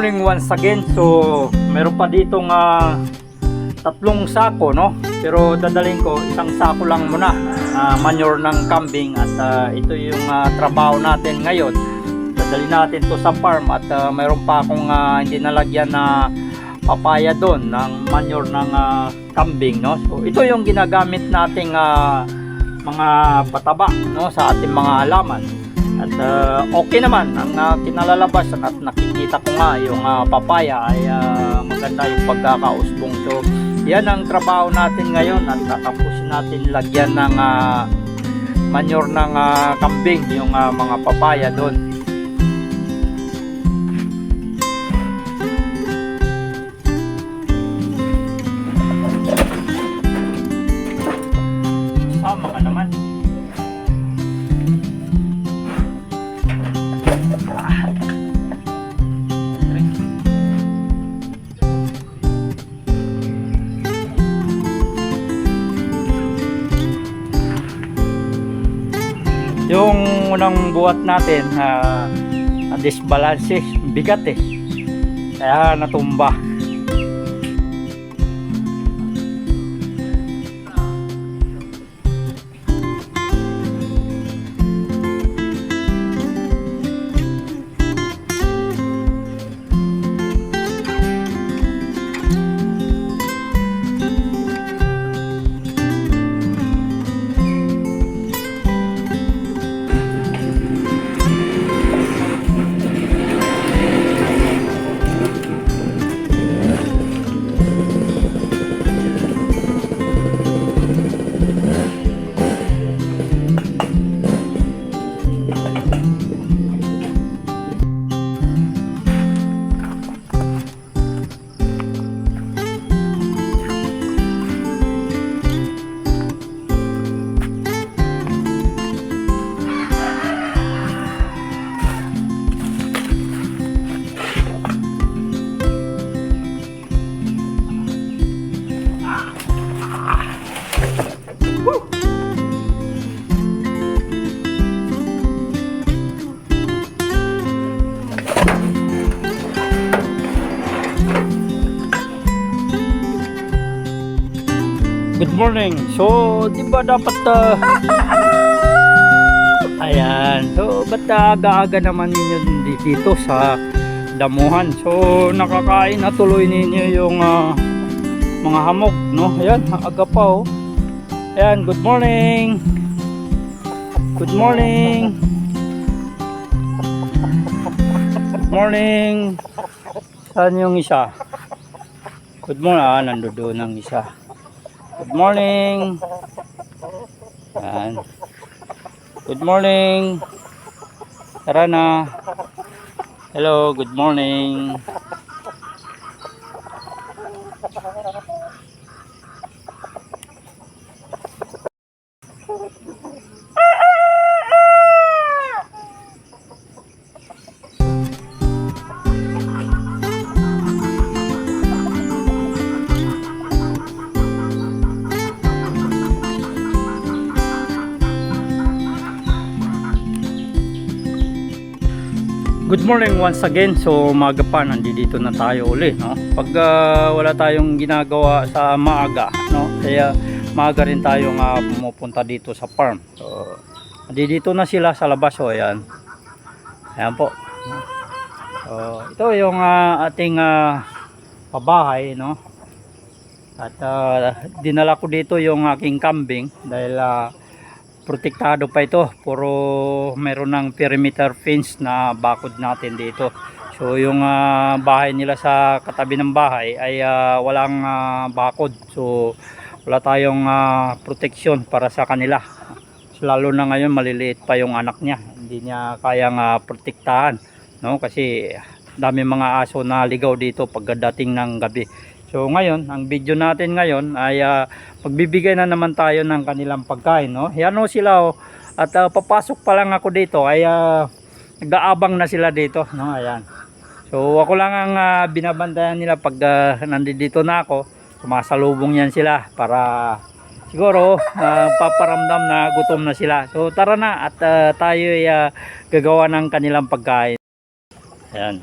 morning once again. So, meron pa ditong ah, tatlong sako, no? Pero dadalhin ko isang sako lang muna. ah, manure ng kambing at ah, ito yung ah, trabaho natin ngayon. Dadalhin natin to sa farm at ah, meron pa akong ah, hindi nalagyan na papaya doon ng manure ng ah, kambing, no? So, ito yung ginagamit nating ah, mga pataba, no? Sa ating mga halaman. At uh, okay naman ang uh, kinalalabasan at nakikita ko nga yung uh, papaya ay uh, maganda yung pagkakausbong. So yan ang trabaho natin ngayon at tatapusin natin lagyan ng uh, manure ng uh, kambing yung uh, mga papaya doon. Unang buhat natin, uh, disbalance, bigat eh. Kaya natumba. Good morning. So, di ba dapat uh, Ayan. So, ba't aga-aga naman ninyo di- dito sa damuhan? So, nakakain na tuloy ninyo yung ah, mga hamog, no? Ayan, aga pa oh. Ayan, good morning. Good morning. Good morning. Saan yung isa? Good morning. Ah, nandoon ang isa. Good morning. Yan. Good morning. Tara na. Hello, good morning. Good morning once again. So umaga pa nandito na tayo uli, no? Pag ah, wala tayong ginagawa sa maaga, no? Kaya maaga rin tayo nga pumupunta dito sa farm. So nandito na sila sa labas, oh, ayan. Ayan po. So, ito yung ah, ating ah, pabahay, no? At ah, dinala ko dito yung aking kambing dahil ah, protektado pa ito. Puro meron ng perimeter fence na bakod natin dito. So yung ah, bahay nila sa katabi ng bahay ay ah, walang ah, bakod. So wala tayong ah, proteksyon para sa kanila. Lalo na ngayon maliliit pa yung anak niya. Hindi niya kayang ah, protektahan no? Kasi dami mga aso na ligaw dito pagdating ng gabi so ngayon ang video natin ngayon ay ah, magbibigay na naman tayo ng kanilang pagkain no? Yan o sila o at ah, papasok pa lang ako dito. Ay ah, nag-aabang na sila dito no? Ayan. So ako lang ang ah, binabantayan nila pag ah, nandito na ako. Sumasalubong yan sila para siguro ah, paparamdam na gutom na sila. So tara na at ah, tayo ay ah, gagawa ng kanilang pagkain. Ayan.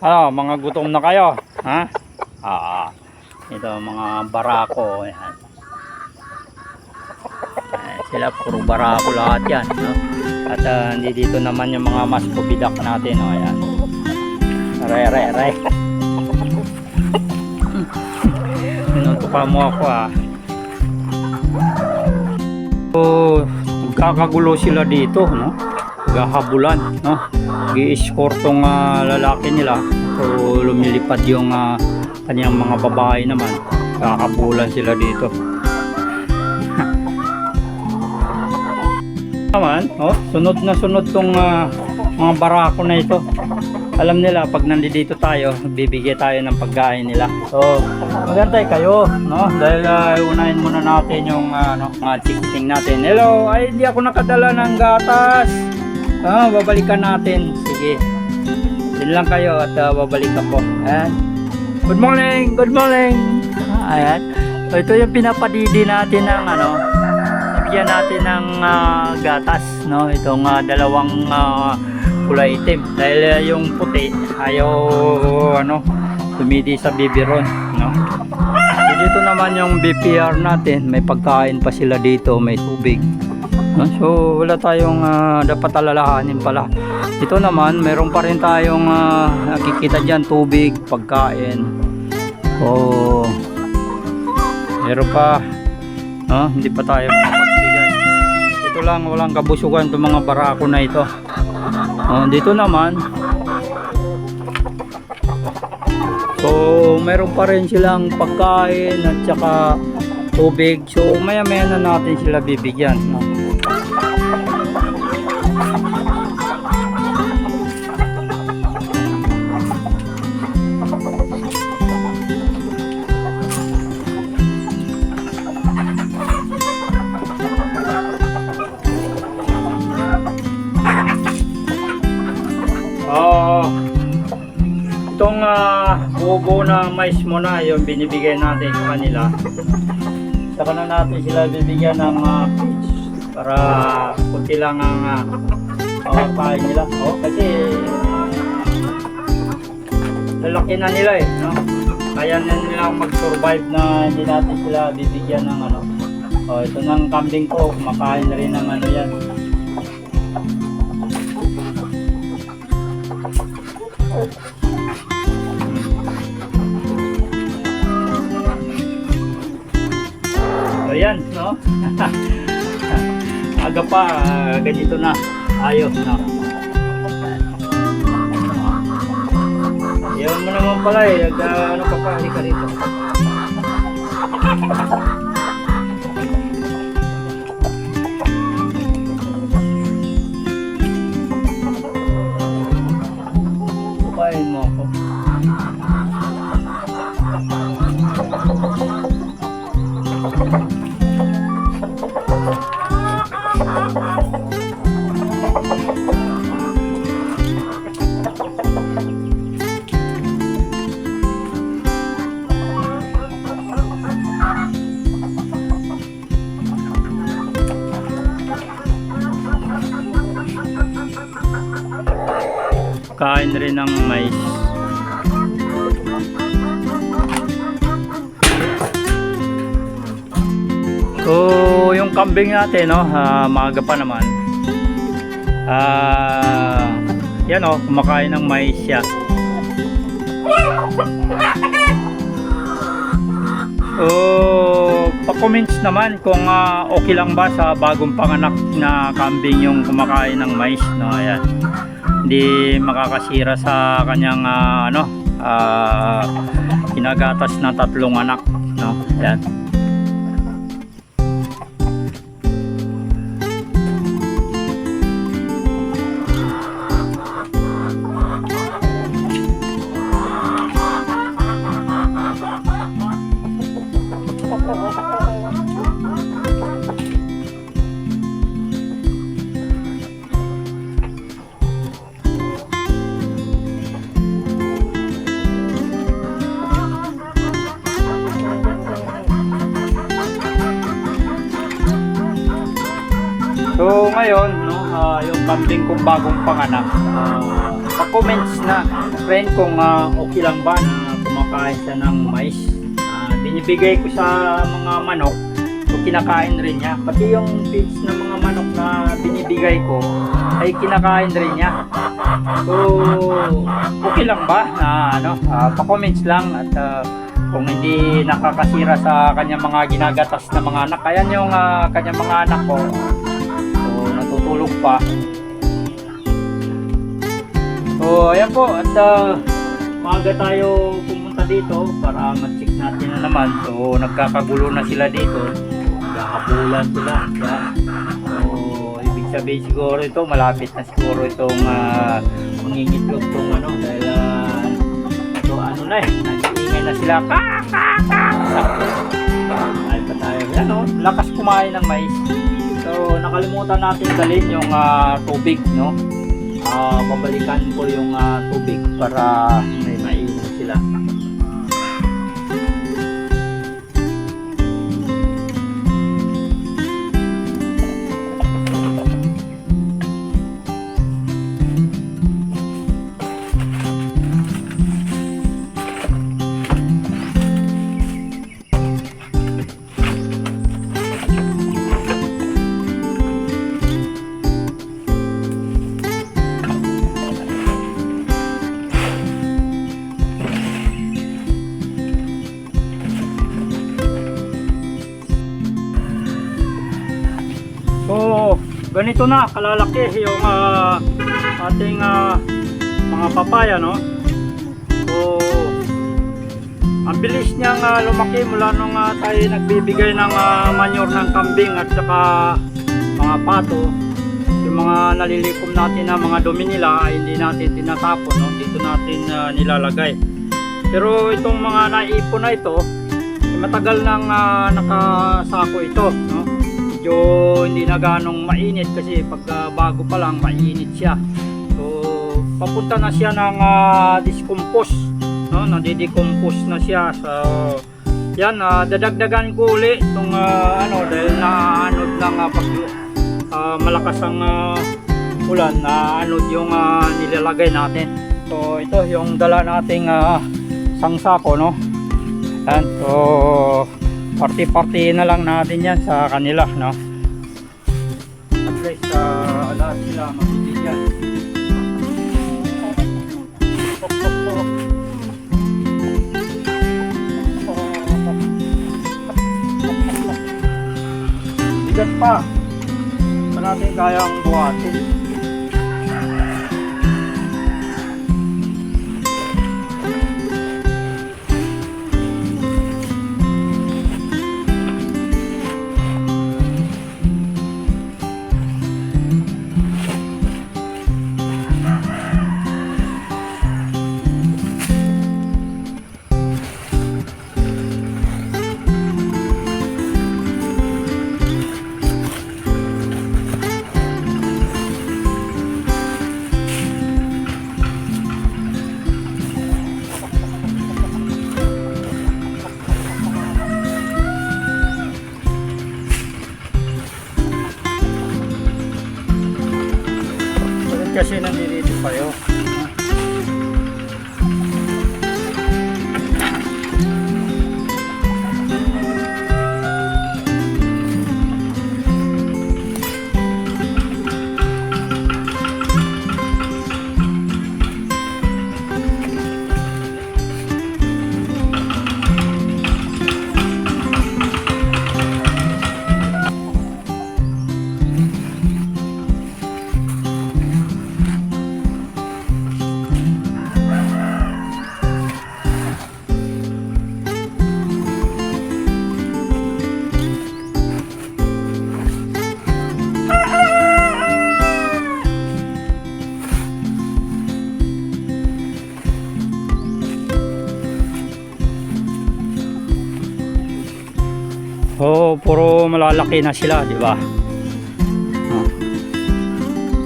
Ano, mga gutom na kayo? Ha? Ah, ito mga barako. Ayan. Ayan, sila puro barako lahat yan. No? At uh, dito naman yung mga mas kubidak natin. No? Ayan. Aray, aray, aray. Pinutuka mo ako ah. So, magkakagulo sila dito, no? Gahabulan, no? Gi-escort tong ah, lalaki nila. So, lumilipad yung ah, kanyang mga babae naman. Kakabulan sila dito. naman, oh, sunod na sunod tong ah, mga barako na ito. Alam nila pag nandito tayo, bibigay tayo ng pagkain nila. So, magantay kayo, no? Dahil ah, unahin muna natin yung ah, ano, mga ticketing natin. Hello, ay hindi ako nakadala ng gatas. Ah, babalikan natin. Sige. Din lang kayo at ah, babalik ako. Ayan. Good morning, good morning. Ah, ayan. So, ito yung pinapadidi natin ng ano, bigyan natin ng ah, gatas, no? Itong ah, dalawang ah, kulay itim dahil ah, yung puti ayaw ano tumidi sa bibiron no So, dito naman yung BPR natin may pagkain pa sila dito may tubig no? so wala tayong ah, dapat alalahanin pala dito naman meron pa rin tayong ah, nakikita dyan tubig pagkain so meron pa no? hindi pa tayo makapagbigay ito lang walang kabusugan itong mga barako na ito Oh, dito naman. So, meron pa rin silang pagkain at saka tubig. So, maya-maya na natin sila bibigyan. No? Ah, buo na mais mo na yung binibigay natin sa kanila. Saka na natin sila bibigyan ng uh, peach para kunti lang ang uh, makakain nila. Oh, kasi lalaki na nila eh. No? Kaya na nilang mag-survive na hindi natin sila bibigyan ng ano. Oh, ito ng kambing ko, kumakain na rin ng ano yan. So yan, no? Aga pa, ganito na. Ayos, no? Yan mo naman pala eh. Nag, ah, ano ka pa, halika rito. Kupain mo ako. Rin ng mais. So, yung kambing natin, no, ah, maaga pa naman. Ah, yan oh, kumakain ng mais siya. So, pa-comments naman kung ah, okay lang ba sa bagong panganak na kambing yung kumakain ng mais, no, ayan. Hindi makakasira sa kanyang ah, ano, ah, kinagatas na tatlong anak, no, ayan. Bagong panganak, ah, pa-comments na friend kung ah, okay lang ba na kumakain siya ng mais. Ah, binibigay ko sa mga manok, so kinakain rin niya. Pati yung feeds ng mga manok na binibigay ko, ay kinakain rin niya. So, okay lang ba na ano, ah, pa-comments lang at ah, kung hindi nakakasira sa kanyang mga ginagatas na mga anak. Ayan yung ah, kanyang mga anak ko. So, natutulog pa. So, ayan po. At uh, maaga tayo pumunta dito para ma-check natin na naman. So, nagkakagulo na sila dito. Nagkakapulan sila. Yan. So, ibig sabihin siguro ito, malapit na siguro itong uh, mangingitlog itong ano. Dahil, uh, so, ano na eh, nag-iingay na sila. Kak! Kak! Kak! Ay pa tayo. Yan o, lakas kumain ng mais. So, nakalimutan natin dalhin yung ah, tubig, no? Ah, babalikan ko yung ah, tubig para may mainom sila. Ganito na kalalaki yung ah, ating ah, mga papaya, no? So, ang bilis niyang ah, lumaki mula nung ah, tayo nagbibigay ng ah, manure ng kambing at saka mga pato. Yung mga nalilikom natin na mga dumi nila ay hindi natin tinatapon, no? Dito natin ah, nilalagay. Pero itong mga naipon na ito, matagal nang ah, nakasako ito? Medyo hindi na ganong mainit kasi pag ah, bago pa lang mainit siya. So papunta na siya ng uh, discompose no? Nadidecompose na siya. So yan ah, dadagdagan ko uli itong ah, ano dahil naanod ng uh, pag ah, malakas ang ah, ulan naanod yung ah, nilalagay natin. So ito yung dala nating uh, sangsako no? Yan so party-party na lang natin yan sa kanila, no? At least, uh, lahat sila mabibigyan. Bigat pa. Pa natin kayang buhatin. Kasi nandito puro malalaki na sila, di ba? Ah.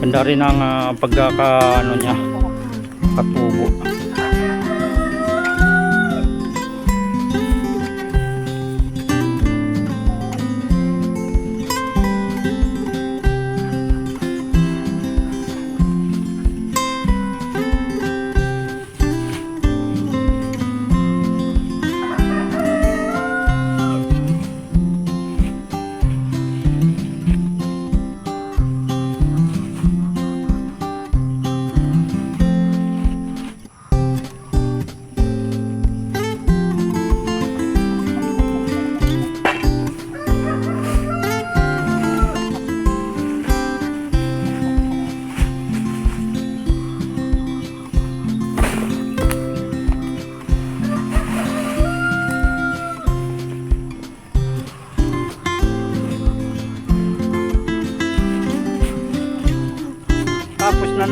Ganda rin ang ah, pagkaka ano niya, katubo.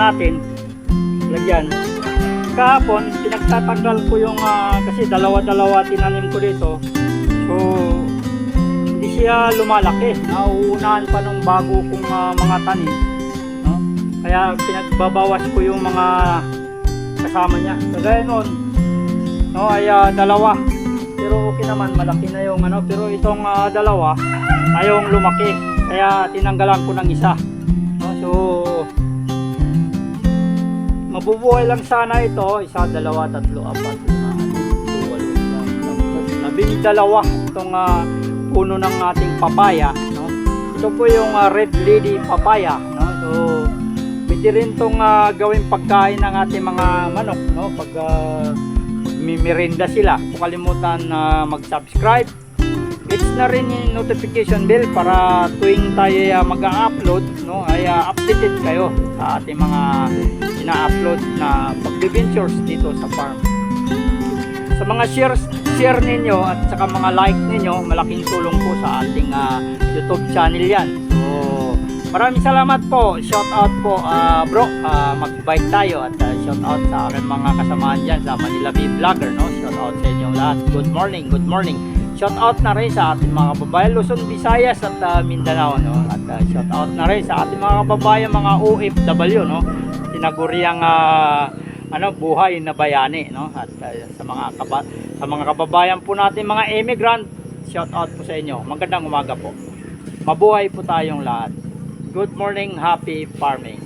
Natin. Lagyan. Kahapon, pinagtatanggal ko yung, ah, kasi dalawa-dalawa tinanim ko dito. So, hindi siya lumalaki. Nauunahan pa nung bago kong ah, mga tanim. No? Kaya pinagbabawas ko yung mga kasama niya. Kagaya nun, no, ay ah, dalawa. Pero okay naman, malaki na yung ano. Pero itong ah, dalawa, ayong lumaki. Kaya tinanggalan ko ng isa. No? So, mabubuhay lang sana ito. Isa, dalawa, tatlo, apat, labing dalawa itong ah, puno ng ating papaya. No? Ito po yung ah, red lady papaya. No? So, pwede rin itong ah, gawing pagkain ng ating mga manok. No? Pag uh, mimirinda sila. Kung kalimutan na mag-subscribe, hit na rin yung notification bell para tuwing tayo ah, mag-upload no, ay ah, updated kayo sa ating mga ina-upload na pag-ventures dito sa farm. Sa mga shares, share ninyo at saka mga like ninyo, malaking tulong po sa ating ah, YouTube channel yan. So, maraming salamat po. Shout out po ah, bro, Ah, mag-bike tayo at ah, shout out sa aking mga kasamahan dyan sa Manila Bee Vlogger. No? Shout out sa inyong lahat. Good morning, good morning. Shout out na rin sa ating mga kababayan Luzon, Visayas at ah, Mindanao no. At ah, shout out na rin sa ating mga kababayan mga OFW no. Tinaguriang ah, ano buhay na bayani no. At ah, sa mga kaba- sa mga kababayan po natin mga immigrant, shout out po sa inyo. Magandang umaga po. Mabuhay po tayong lahat. Good morning, happy farming.